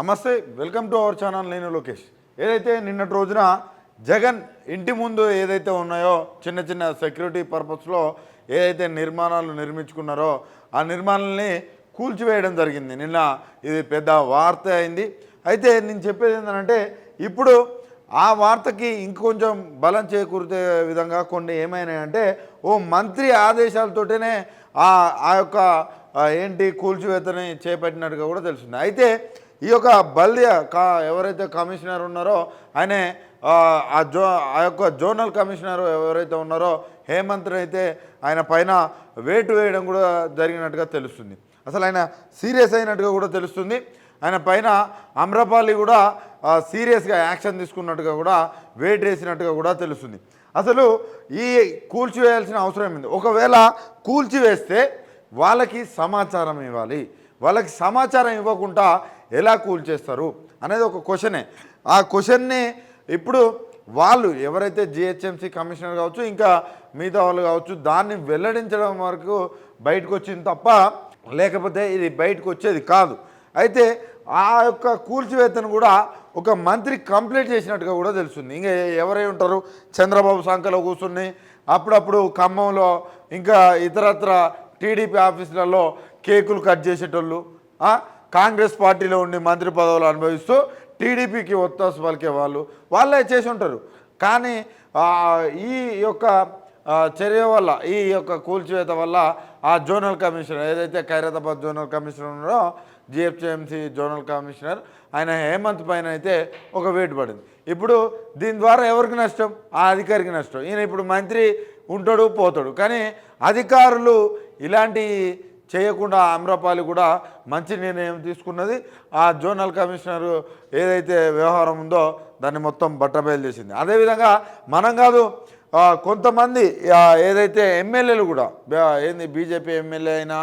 నమస్తే welcome to our channel నేను లోకేష్. ఏదైతే నిన్నటి రోజున జగన్ ఇంటి ముందు ఏదైతే ఉన్నాయో చిన్న చిన్న సెక్యూరిటీ పర్పస్లో ఏదైతే నిర్మాణాలు నిర్మించుకున్నారో ఆ నిర్మాణాలని కూల్చివేయడం జరిగింది. నిన్న ఇది పెద్ద వార్త అయింది. అయితే నేను చెప్పేది ఏంటంటే ఇప్పుడు ఆ వార్తకి ఇంకొంచెం బలం చేకూర్చే విధంగా కొన్ని ఏమైనాయంటే ఓ మంత్రి ఆదేశాలతోటనే ఆ ఆ యొక్క ఏంటి కూల్చివేతని చేపట్టినట్టుగా కూడా తెలుస్తుంది. అయితే ఈ యొక్క బల్దియా కా ఎవరైతే కమిషనర్ ఉన్నారో ఆయనే ఆ, జో ఆ యొక్క జోనల్ కమిషనర్ ఎవరైతే ఉన్నారో హేమంత్ అయితే ఆయన పైన వేటు వేయడం కూడా జరిగినట్టుగా తెలుస్తుంది. అసలు ఆయన సీరియస్ అయినట్టుగా కూడా తెలుస్తుంది. ఆయన పైన అమ్రపాలి కూడా సీరియస్గా యాక్షన్ తీసుకున్నట్టుగా కూడా వెయిట్ వేసినట్టుగా కూడా తెలుస్తుంది. అసలు ఈ కూల్చివేయాల్సిన అవసరం ఏమింది? ఒకవేళ కూల్చివేస్తే వాళ్ళకి సమాచారం ఇవ్వాలి. వాళ్ళకి సమాచారం ఇవ్వకుండా ఎలా కూల్చేస్తారు అనేది ఒక క్వశ్చనే. ఆ క్వశ్చన్ని ఇప్పుడు వాళ్ళు ఎవరైతే జిహెచ్ఎంసీ కమిషనర్ కావచ్చు ఇంకా మిగతా వాళ్ళు కావచ్చు దాన్ని వెల్లడించడం వరకు బయటకు వచ్చింది తప్ప లేకపోతే ఇది బయటకు వచ్చేది కాదు. అయితే ఆ యొక్క కూల్చివేతను కూడా ఒక మంత్రి కంప్లీట్ చేసినట్టుగా కూడా తెలుస్తుంది. ఇంకా ఎవరై ఉంటారు? చంద్రబాబు సంఖలో కూర్చుని అప్పుడప్పుడు ఖమ్మంలో ఇంకా ఇతరత్ర టీడీపీ ఆఫీసులలో కేకులు కట్ చేసేటోళ్ళు కాంగ్రెస్ పార్టీలో ఉండి మంత్రి పదవులు అనుభవిస్తూ టీడీపీకి ఒత్తాసు పలికే వాళ్ళు వాళ్ళే చేసి ఉంటారు. కానీ ఈ యొక్క చర్య వల్ల ఈ యొక్క కూల్చివేత వల్ల ఆ జోనల్ కమిషనర్ ఏదైతే ఖైరతాబాద్ జోనల్ కమిషనర్ ఉన్నారో జిహెచ్ఎంసీ జోనల్ కమిషనర్ ఆయన హేమంత్ పైన అయితే ఒక వేటు పడింది. ఇప్పుడు దీని ద్వారా ఎవరికి నష్టం? ఆ అధికారికి నష్టం. ఈయన ఇప్పుడు మంత్రి ఉంటాడు పోతాడు. కానీ అధికారులు ఇలాంటి చేయకుండా అమ్రపాలి కూడా మంచి నిర్ణయం తీసుకున్నది. ఆ జోనల్ కమిషనర్ ఏదైతే వ్యవహారం ఉందో దాన్ని మొత్తం బట్టబయలు చేసింది. అదేవిధంగా మనం కాదు కొంతమంది ఏదైతే ఎమ్మెల్యేలు కూడా ఏంది బీజేపీ ఎమ్మెల్యే అయినా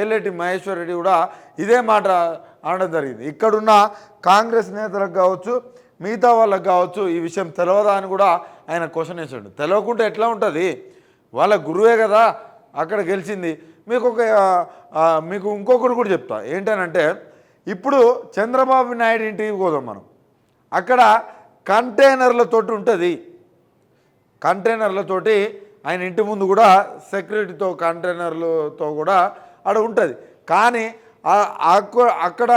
ఏలేటి మహేశ్వర్ రెడ్డి కూడా ఇదే మాట అనడం జరిగింది. ఇక్కడున్న కాంగ్రెస్ నేతలకు కావచ్చు మిగతా వాళ్ళకు కావచ్చు ఈ విషయం తెలియదా అని కూడా ఆయన క్వశ్చన్ వేసాడు. తెలియకుంటే ఎట్లా ఉంటుంది? వాళ్ళ గురువే కదా అక్కడ గెలిచింది. మీకు ఒక మీకు ఇంకొకటి కూడా చెప్తా. ఏంటనంటే ఇప్పుడు చంద్రబాబు నాయుడు ఇంటికి పోదాం మనం. అక్కడ కంటైనర్లతోటి ఉంటుంది. కంటైనర్లతోటి ఆయన ఇంటి ముందు కూడా సెక్యూరిటీతో కంటైనర్లతో కూడా అక్కడ ఉంటుంది. కానీ అక్కడ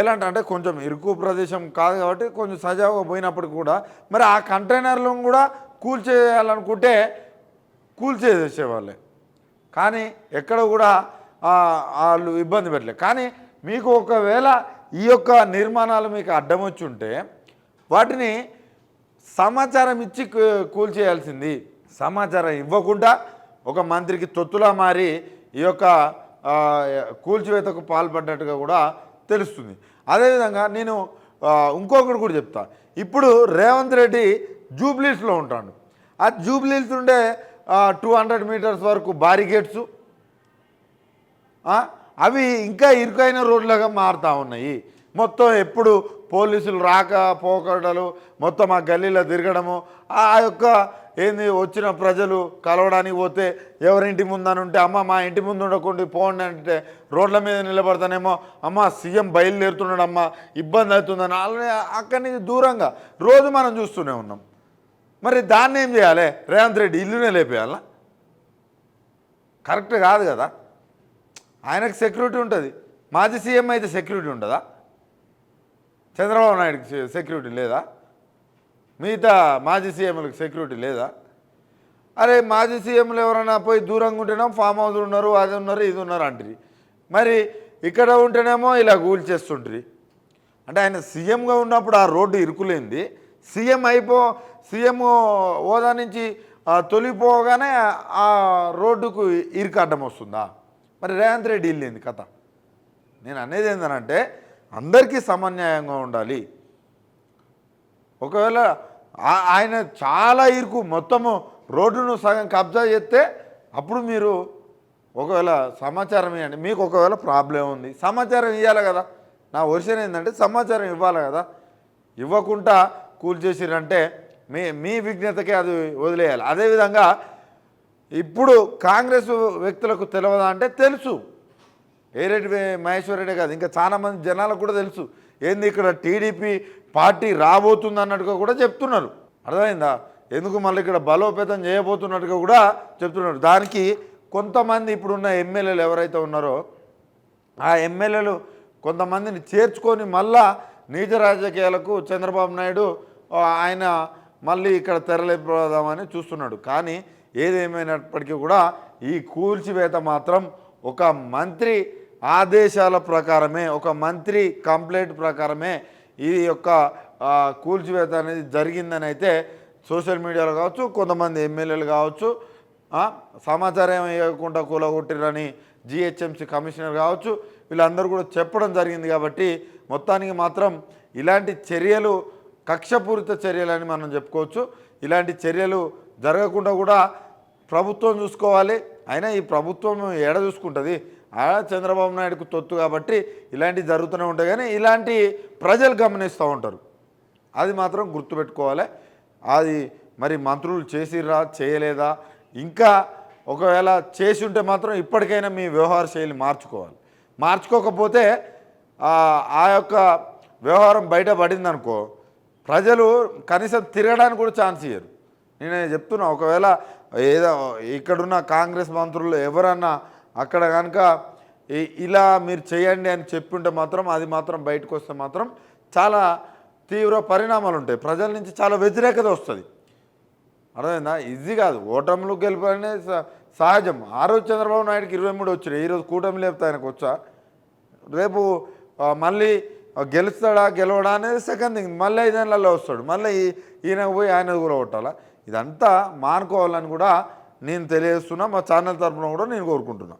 ఎలాంటి అంటే కొంచెం ఇరుకు ప్రదేశం కాదు కాబట్టి కొంచెం సజావుగా పోయినప్పటికి కూడా మరి ఆ కంటైనర్లను కూడా కూల్చేయాలనుకుంటే కూల్చేసేసేవాళ్ళే. కానీ ఎక్కడ కూడా వాళ్ళు ఇబ్బంది పెట్టలేదు. కానీ మీకు ఒకవేళ ఈ యొక్క నిర్మాణాలు మీకు అడ్డం వచ్చి ఉంటే వాటిని సమాచారం ఇచ్చి కూల్చేయాల్సింది. సమాచారం ఇవ్వకుండా ఒక మంత్రికి తొత్తులా మారి ఈ యొక్క కూల్చివేతకు పాల్పడ్డట్టుగా కూడా తెలుస్తుంది. అదేవిధంగా నేను ఇంకొకటి కూడా చెప్తా. ఇప్పుడు రేవంత్ రెడ్డి జూబ్లీస్లో ఉంటాడు. ఆ జూబ్లీస్ ఉండే టూ హండ్రెడ్ మీటర్స్ వరకు బారిగేట్స్ అవి ఇంకా ఇరుకైన రోడ్లుగా మారుతూ ఉన్నాయి. మొత్తం ఎప్పుడు పోలీసులు రాక పోకడలు మొత్తం ఆ గల్లీలో తిరగడము ఆ యొక్క ఏంది వచ్చిన ప్రజలు కలవడానికి పోతే ఎవరింటి ముందని ఉంటే అమ్మ మా ఇంటి ముందు ఉండకుండా పోండి అంటే రోడ్ల మీద నిలబడతానేమో అమ్మ సీఎం బయలుదేరుతున్నాడు అమ్మ ఇబ్బంది అవుతుందని వాళ్ళని అక్కడి నుంచి దూరంగా రోజు మనం చూస్తూనే ఉన్నాం. మరి దాన్ని ఏం చేయాలి? రేవంత్ రెడ్డి ఇల్లునే లేపేయాలా? కరెక్ట్ కాదు కదా. ఆయనకు సెక్యూరిటీ ఉంటుంది. మాజీ సీఎం అయితే సెక్యూరిటీ ఉంటుందా చంద్రబాబు నాయుడుకి సెక్యూరిటీ లేదా? మిగతా మాజీ సీఎంలకు సెక్యూరిటీ లేదా? అరే మాజీ సీఎంలు ఎవరైనా పోయి దూరంగా ఉంటేనేమో ఫామ్ హౌస్ ఉన్నారు అది ఉన్నారు ఇది ఉన్నారు అంటారు మరి ఇక్కడ ఉంటేనేమో ఇలా కూల్చేస్తుంటారు అంటే ఆయన సీఎంగా ఉన్నప్పుడు ఆ రోడ్డు ఇరుకులేంది. సీఎం అయిపో సీఎం హోదా నుంచి తొలిపోగానే ఆ రోడ్డుకు ఇరుకు అడ్డం వస్తుందా? మరి రేవంత్ రెడ్డి వెళ్ళింది కథ? నేను అనేది ఏంటంటే అందరికీ సమన్యాయంగా ఉండాలి. ఒకవేళ ఆయన చాలా ఇరుకు మొత్తము రోడ్డును సగం కబ్జా చేస్తే అప్పుడు మీరు ఒకవేళ సమాచారం ఇవ్వండి. మీకు ఒకవేళ ప్రాబ్లం ఉంది సమాచారం ఇవ్వాలి కదా. నా వర్షన్ ఏంటంటే సమాచారం ఇవ్వాలి కదా. ఇవ్వకుండా కూల్ చేసిరంటే మీ మీ విజ్ఞతకే అది వదిలేయాలి. అదేవిధంగా ఇప్పుడు కాంగ్రెస్ వ్యక్తులకు తెలియదా అంటే తెలుసు. ఏరెడ్డి మహేశ్వర్ రెడ్డి కాదు ఇంకా చాలామంది జనాలకు కూడా తెలుసు. ఏంది ఇక్కడ టీడీపీ పార్టీ రాబోతుంది అన్నట్టుగా కూడా చెప్తున్నారు. అర్థమైందా? ఎందుకు మళ్ళీ ఇక్కడ బలోపేతం చేయబోతున్నట్టుగా కూడా చెప్తున్నారు. దానికి కొంతమంది ఇప్పుడున్న ఎమ్మెల్యేలు ఎవరైతే ఉన్నారో ఆ ఎమ్మెల్యేలు కొంతమందిని చేర్చుకొని మళ్ళా నీచ రాజకీయాలకు చంద్రబాబు నాయుడు ఆయన మళ్ళీ ఇక్కడ తెరలేపుదామని చూస్తున్నాడు. కానీ ఏదేమైనప్పటికీ కూడా ఈ కూల్చివేత మాత్రం ఒక మంత్రి ఆదేశాల ప్రకారమే ఒక మంత్రి కంప్లైంట్ ప్రకారమే ఈ యొక్క కూల్చివేత అనేది జరిగిందని అయితే సోషల్ మీడియాలో కావచ్చు కొంతమంది ఎమ్మెల్యేలు కావచ్చు సమాచారం ఇవ్వకుండా కూలగొట్టిరని జిహెచ్ఎంసీ కమిషనర్ కావచ్చు వీళ్ళందరూ కూడా చెప్పడం జరిగింది కాబట్టి మొత్తానికి మాత్రం ఇలాంటి చర్యలు కక్షపూరిత చర్యలని మనం చెప్పుకోవచ్చు. ఇలాంటి చర్యలు జరగకుండా కూడా ప్రభుత్వం చూసుకోవాలి. అయినా ఈ ప్రభుత్వం ఎడ చూసుకుంటుంది? ఆ చంద్రబాబు నాయుడుకు తొత్తు కాబట్టి ఇలాంటివి జరుగుతూనే ఉంటాయి. కానీ ఇలాంటి ప్రజలు గమనిస్తూ ఉంటారు. అది మాత్రం గుర్తుపెట్టుకోవాలి. అది మరి మంత్రులు చేసిర్రా? చేయలేదా? ఇంకా ఒకవేళ చేసి ఉంటే మాత్రం ఇప్పటికైనా మీ వ్యవహార శైలి మార్చుకోవాలి. మార్చుకోకపోతే ఆ ఆ యొక్క వ్యవహారం బయటపడింది అనుకో ప్రజలు కనీసం తిరగడానికి కూడా ఛాన్స్ ఇయ్యరు. నేను చెప్తున్నా ఒకవేళ ఏదో ఇక్కడున్న కాంగ్రెస్ మంత్రులు ఎవరన్నా అక్కడ కనుక ఇలా మీరు చేయండి అని చెప్పుంటే మాత్రం అది మాత్రం బయటకు వస్తే మాత్రం చాలా తీవ్ర పరిణామాలు ఉంటాయి. ప్రజల నుంచి చాలా వ్యతిరేకత వస్తుంది. అర్థమైందా? ఈజీ కాదు. ఓటములు గెలుపు అనేది స- సహజం. ఆ రోజు చంద్రబాబు నాయుడుకి ఇరవై మూడు వచ్చినాయి. ఈరోజు కూటమి లేపితే ఆయనకు వచ్చా? రేపు మళ్ళీ గెలుస్తాడా గెలవడా అనేది సెకండ్ థింగ్ మళ్ళీ ఐదేళ్ళలో వస్తాడు. మళ్ళీ ఈయన పోయి ఆయన కూడా కొట్టాలా? ఇదంతా మానుకోవాలని కూడా నేను తెలియజేస్తున్నా. మా ఛానల్ తరఫున కూడా నేను కోరుకుంటున్నా.